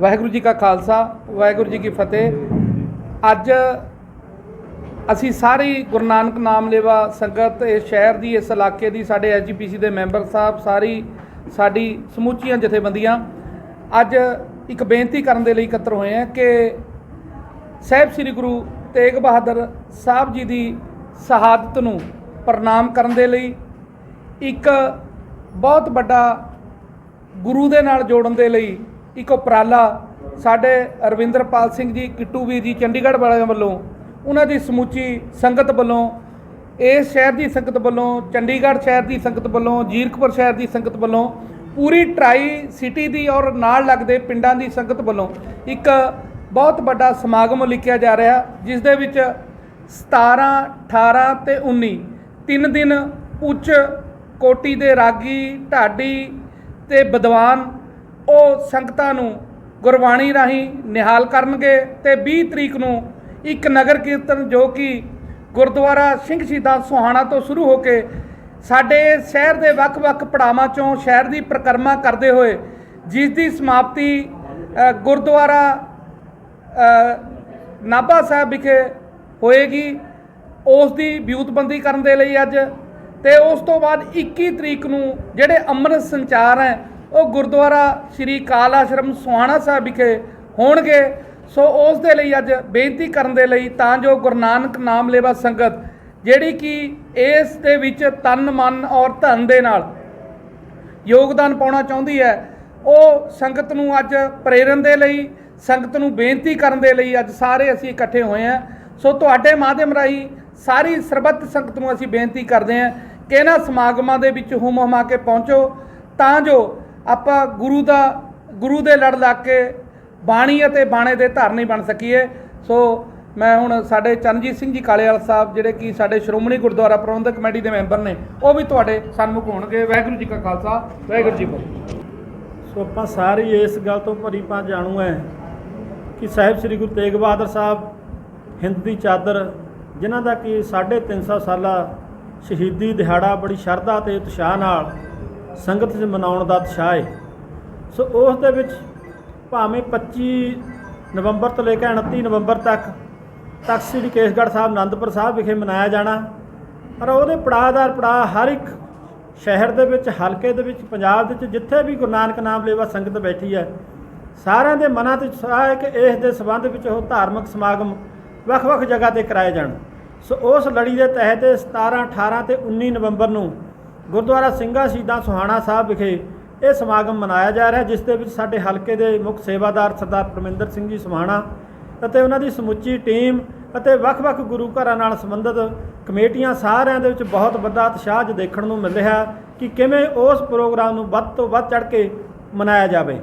ਵਾਹਿਗੁਰੂ ਜੀ ਕਾ ਖਾਲਸਾ, ਵਾਹਿਗੁਰੂ ਜੀ ਕੀ ਫਤਿਹ। ਅੱਜ ਅਸੀਂ ਸਾਰੀ ਗੁਰੂ ਨਾਨਕ ਨਾਮ ਲੇਵਾ ਸੰਗਤ ਇਸ ਸ਼ਹਿਰ ਦੀ, ਇਸ ਇਲਾਕੇ ਦੀ, ਸਾਡੇ ਐਸਜੀਪੀਸੀ ਦੇ ਮੈਂਬਰ ਸਾਹਿਬ, ਸਾਰੀ ਸਾਡੀ ਸਮੁੱਚੀਆਂ ਜਥੇਬੰਦੀਆਂ। ਅੱਜ ਇੱਕ ਬੇਨਤੀ ਕਰਨ ਦੇ ਲਈ ਇਕੱਤਰ ਹੋਏ ਹਾਂ ਕਿ ਸਾਹਿਬ ਸ੍ਰੀ ਗੁਰੂ ਤੇਗ ਬਹਾਦਰ ਸਾਹਿਬ ਜੀ ਦੀ ਸ਼ਹਾਦਤ ਨੂੰ ਪ੍ਰਣਾਮ ਕਰਨ ਦੇ ਲਈ ਇੱਕ ਬਹੁਤ ਵੱਡਾ ਗੁਰੂ ਦੇ ਨਾਲ ਜੋੜਨ ਦੇ ਲਈ ਇੱਕ ਉਪਰਾਲਾ ਸਾਡੇ ਅਰਵਿੰਦਰਪਾਲ ਸਿੰਘ ਜੀ, ਕਿੱਟੂ ਵੀਰ ਜੀ, ਚੰਡੀਗੜ੍ਹ ਵਾਲਿਆਂ ਵੱਲੋਂ, ਉਹਨਾਂ ਦੀ ਸਮੁੱਚੀ ਸੰਗਤ ਵੱਲੋਂ, ਇਸ ਸ਼ਹਿਰ ਦੀ ਸੰਗਤ ਵੱਲੋਂ, ਚੰਡੀਗੜ੍ਹ ਸ਼ਹਿਰ ਦੀ ਸੰਗਤ ਵੱਲੋਂ, ਜੀਰਕਪੁਰ ਸ਼ਹਿਰ ਦੀ ਸੰਗਤ ਵੱਲੋਂ, ਪੂਰੀ ਟਰਾਈ ਸਿਟੀ ਦੀ ਔਰ ਨਾਲ ਲੱਗਦੇ ਪਿੰਡਾਂ ਦੀ ਸੰਗਤ ਵੱਲੋਂ ਇੱਕ ਬਹੁਤ ਵੱਡਾ ਸਮਾਗਮ ਲਿਖਿਆ ਜਾ ਰਿਹਾ, ਜਿਸ ਦੇ ਵਿੱਚ 17 18 ਤੇ 19 ਤਿੰਨ ਦਿਨ ਉੱਚ ਕੋਟੀ ਦੇ ਰਾਗੀ, ਢਾਡੀ ਤੇ ਵਿਦਵਾਨ ਉਹ ਸੰਗਤਾਂ ਨੂੰ ਗੁਰਬਾਣੀ ਰਾਹੀਂ ਨਿਹਾਲ ਕਰਨਗੇ ਤੇ 20 ਤਰੀਕ ਨੂੰ ਇੱਕ ਨਗਰ ਕੀਰਤਨ ਜੋ ਕਿ ਗੁਰਦੁਆਰਾ ਸਿੰਘ ਸ਼ਹੀਦਾਂ ਸੁਹਾਣਾ ਤੋਂ ਸ਼ੁਰੂ ਹੋ ਕੇ ਸਾਡੇ ਸ਼ਹਿਰ ਦੇ ਵੱਖ-ਵੱਖ ਪੜਾਵਾਂ ਚੋਂ ਸ਼ਹਿਰ ਦੀ ਪ੍ਰਕਰਮਾ ਕਰਦੇ ਹੋਏ ਜਿਸ ਦੀ ਸਮਾਪਤੀ ਗੁਰਦੁਆਰਾ ਨਾਭਾ ਸਾਹਿਬ ਵਿਖੇ ਹੋਏਗੀ, ਉਸ ਦੀ ਵਿਊਤਬੰਦੀ ਕਰਨ ਦੇ ਲਈ ਅੱਜ ਤੇ ਉਸ ਤੋਂ ਬਾਅਦ 21 ਤਰੀਕ ਨੂੰ ਜਿਹੜੇ ਅੰਮ੍ਰਿਤ ਸੰਚਾਰ ਹੈ ਉਹ ਗੁਰਦੁਆਰਾ ਸ੍ਰੀ ਕਾਲ ਆਸ਼ਰਮ ਸੁਹਾਣਾ ਸਾਹਿਬ ਵਿਖੇ ਹੋਣਗੇ। ਸੋ ਉਸ ਦੇ ਲਈ ਅੱਜ ਬੇਨਤੀ ਕਰਨ ਦੇ ਲਈ ਤਾਂ ਜੋ ਗੁਰੂ ਨਾਨਕ ਨਾਮ ਲੇਵਾ ਸੰਗਤ, ਜਿਹੜੀ ਕਿ ਇਸ ਦੇ ਵਿੱਚ ਤਨ, ਮਨ ਔਰ ਧਨ ਦੇ ਨਾਲ ਯੋਗਦਾਨ ਪਾਉਣਾ ਚਾਹੁੰਦੀ ਹੈ, ਉਹ ਸੰਗਤ ਨੂੰ ਅੱਜ ਪ੍ਰੇਰਨ ਦੇ ਲਈ, ਸੰਗਤ ਨੂੰ ਬੇਨਤੀ ਕਰਨ ਦੇ ਲਈ ਅੱਜ ਸਾਰੇ ਅਸੀਂ ਇਕੱਠੇ ਹੋਏ ਹਾਂ। ਸੋ ਤੁਹਾਡੇ ਮਾਧਿਅਮ ਰਾਹੀਂ ਸਾਰੀ ਸਰਬੱਤ ਸੰਗਤ ਨੂੰ ਅਸੀਂ ਬੇਨਤੀ ਕਰਦੇ ਹਾਂ ਕਿ ਇਹਨਾਂ ਸਮਾਗਮਾਂ ਦੇ ਵਿੱਚ ਹੁਮ ਹੁਮਾ ਕੇ ਪਹੁੰਚੋ, ਤਾਂ ਜੋ ਆਪਾਂ ਗੁਰੂ ਦਾ, ਗੁਰੂ ਦੇ ਲੜ ਲੱਗ ਕੇ ਬਾਣੀ ਅਤੇ ਬਾਣੇ ਦੇ ਧਾਰਨੀ ਬਣ ਸਕੀਏ। ਸੋ ਮੈਂ ਹੁਣ ਸਾਡੇ ਚਰਨਜੀਤ ਸਿੰਘ ਜੀ ਕਾਲੇਵਾਲ ਸਾਹਿਬ, ਜਿਹੜੇ ਕਿ ਸਾਡੇ ਸ਼੍ਰੋਮਣੀ ਗੁਰਦੁਆਰਾ ਪ੍ਰਬੰਧਕ ਕਮੇਟੀ ਦੇ ਮੈਂਬਰ ਨੇ, ਉਹ ਵੀ ਤੁਹਾਡੇ ਸਨਮੁਖ ਹੋਣਗੇ। ਵਾਹਿਗੁਰੂ ਜੀ ਕਾ ਖਾਲਸਾ, ਵਾਹਿਗੁਰੂ ਜੀ ਕੀ ਸੋ ਆਪਾਂ ਸਾਰੇ ਇਸ ਗੱਲ ਤੋਂ ਭਰੀ ਪਾ ਜਾਣੂ ਹੈ ਕਿ ਸਾਹਿਬ ਸ੍ਰੀ ਗੁਰੂ ਤੇਗ ਬਹਾਦਰ ਸਾਹਿਬ ਹਿੰਦ ਦੀ ਚਾਦਰ, ਜਿਨ੍ਹਾਂ ਦਾ ਕਿ 350 ਸਾਲਾ ਸ਼ਹੀਦੀ ਦਿਹਾੜਾ ਬੜੀ ਸ਼ਰਧਾ ਤੇ ਉਤਸ਼ਾਹ ਨਾਲ ਸੰਗਤ 'ਚ ਮਨਾਉਣ ਦਾ ਉਤਸ਼ਾਹ ਹੈ ਸੋ ਉਸ ਦੇ ਵਿੱਚ ਭਾਵੇਂ 25 ਨਵੰਬਰ ਤੋਂ ਲੈ ਕੇ 29 ਨਵੰਬਰ ਤੱਕ ਤਖਤ ਸ੍ਰੀ ਕੇਸਗੜ੍ਹ ਸਾਹਿਬ ਆਨੰਦਪੁਰ ਸਾਹਿਬ ਵਿਖੇ ਮਨਾਇਆ ਜਾਣਾ, ਪਰ ਉਹਦੇ ਪੜਾਅਦਾਰ ਪੜਾਅ ਹਰ ਇੱਕ ਸ਼ਹਿਰ ਦੇ ਵਿੱਚ, ਹਲਕੇ ਦੇ ਵਿੱਚ, ਪੰਜਾਬ ਦੇ ਵਿੱਚ, ਜਿੱਥੇ ਵੀ ਗੁਰੂ ਨਾਨਕ ਨਾਮ ਲੇਵਾ ਸੰਗਤ ਬੈਠੀ ਹੈ, ਸਾਰਿਆਂ ਦੇ ਮਨਾਂ ਤੇ ਉਤਸ਼ਾਹ ਹੈ ਕਿ ਇਸ ਦੇ ਸੰਬੰਧ ਵਿੱਚ ਉਹ ਧਾਰਮਿਕ ਸਮਾਗਮ ਵੱਖ-ਵੱਖ ਜਗ੍ਹਾ ਤੇ ਕਰਾਏ ਜਾਣ। ਸੋ ਉਸ ਲੜੀ ਦੇ ਤਹਿਤ 17 18 ਤੇ 19 ਨਵੰਬਰ ਨੂੰ ਗੁਰਦੁਆਰਾ ਸਿੰਘਾ ਸ਼ਹੀਦਾਂ ਸੁਹਾਣਾ ਸਾਹਿਬ ਵਿਖੇ ਇਹ ਸਮਾਗਮ ਮਨਾਇਆ ਜਾ ਰਿਹਾ, ਜਿਸ ਦੇ ਵਿੱਚ ਸਾਡੇ ਹਲਕੇ ਦੇ ਮੁੱਖ ਸੇਵਾਦਾਰ ਸਰਦਾਰ ਪਰਮਿੰਦਰ ਸਿੰਘ ਜੀ ਸੁਹਾਣਾ ਅਤੇ ਉਹਨਾਂ ਦੀ ਸਮੁੱਚੀ ਟੀਮ ਅਤੇ ਵੱਖ-ਵੱਖ ਗੁਰੂ ਘਰਾਂ ਨਾਲ ਸੰਬੰਧਿਤ ਕਮੇਟੀਆਂ ਸਾਰਿਆਂ ਦੇ ਵਿੱਚ ਬਹੁਤ ਵੱਡਾ ਉਤਸ਼ਾਹ ਦੇਖਣ ਨੂੰ ਮਿਲ ਰਿਹਾ ਕਿ ਕਿਵੇਂ ਉਸ ਪ੍ਰੋਗਰਾਮ ਨੂੰ ਵੱਧ ਤੋਂ ਵੱਧ ਚੜ ਕੇ ਮਨਾਇਆ ਜਾਵੇ।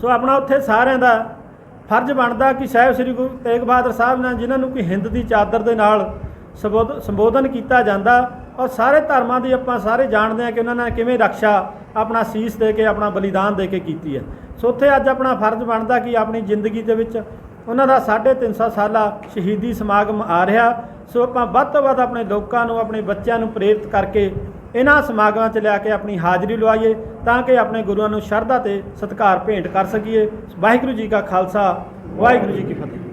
ਸੋ ਆਪਣਾ ਉੱਥੇ ਸਾਰਿਆਂ ਦਾ ਫਰਜ਼ ਬਣਦਾ ਕਿ ਸਾਹਿਬ ਸ੍ਰੀ ਗੁਰੂ ਤੇਗ ਬਹਾਦਰ ਸਾਹਿਬ ਨੇ ਜਿਨ੍ਹਾਂ ਨੂੰ ਕਿ ਹਿੰਦ ਦੀ ਚਾਦਰ ਦੇ ਨਾਲ ਸੰਬੋਧਨ ਕੀਤਾ ਜਾਂਦਾ ਔਰ ਸਾਰੇ ਧਰਮਾਂ ਦੀ ਆਪਾਂ ਸਾਰੇ ਜਾਣਦੇ ਹਾਂ ਕਿ ਉਹਨਾਂ ਨੇ ਕਿਵੇਂ ਰੱਖਿਆ ਆਪਣਾ ਸੀਸ ਦੇ ਕੇ, ਆਪਣਾ ਬਲੀਦਾਨ ਦੇ ਕੇ ਕੀਤੀ ਹੈ। ਸੋ ਉੱਥੇ ਅੱਜ ਆਪਣਾ ਫਰਜ਼ ਬਣਦਾ ਕਿ ਆਪਣੀ ਜ਼ਿੰਦਗੀ ਦੇ ਵਿੱਚ ਉਹਨਾਂ ਦਾ 350 ਸਾਲਾ ਸ਼ਹੀਦੀ ਸਮਾਗਮ ਆ ਰਿਹਾ। ਸੋ ਆਪਾਂ ਵੱਧ ਤੋਂ ਵੱਧ ਆਪਣੇ ਲੋਕਾਂ ਨੂੰ, ਆਪਣੇ ਬੱਚਿਆਂ ਨੂੰ ਪ੍ਰੇਰਿਤ ਕਰਕੇ ਇਹਨਾਂ ਸਮਾਗਮਾਂ 'ਚ ਲਿਆ ਕੇ ਆਪਣੀ ਹਾਜ਼ਰੀ ਲਵਾਈਏ ਤਾਂ ਕਿ ਆਪਣੇ ਗੁਰੂਆਂ ਨੂੰ ਸ਼ਰਧਾ ਤੇ ਸਤਿਕਾਰ ਭੇਂਟ ਕਰ ਸਕੀਏ। ਵਾਹਿਗੁਰੂ ਜੀ ਕਾ ਖਾਲਸਾ, ਵਾਹਿਗੁਰੂ ਜੀ ਕੀ ਫਤਿਹ।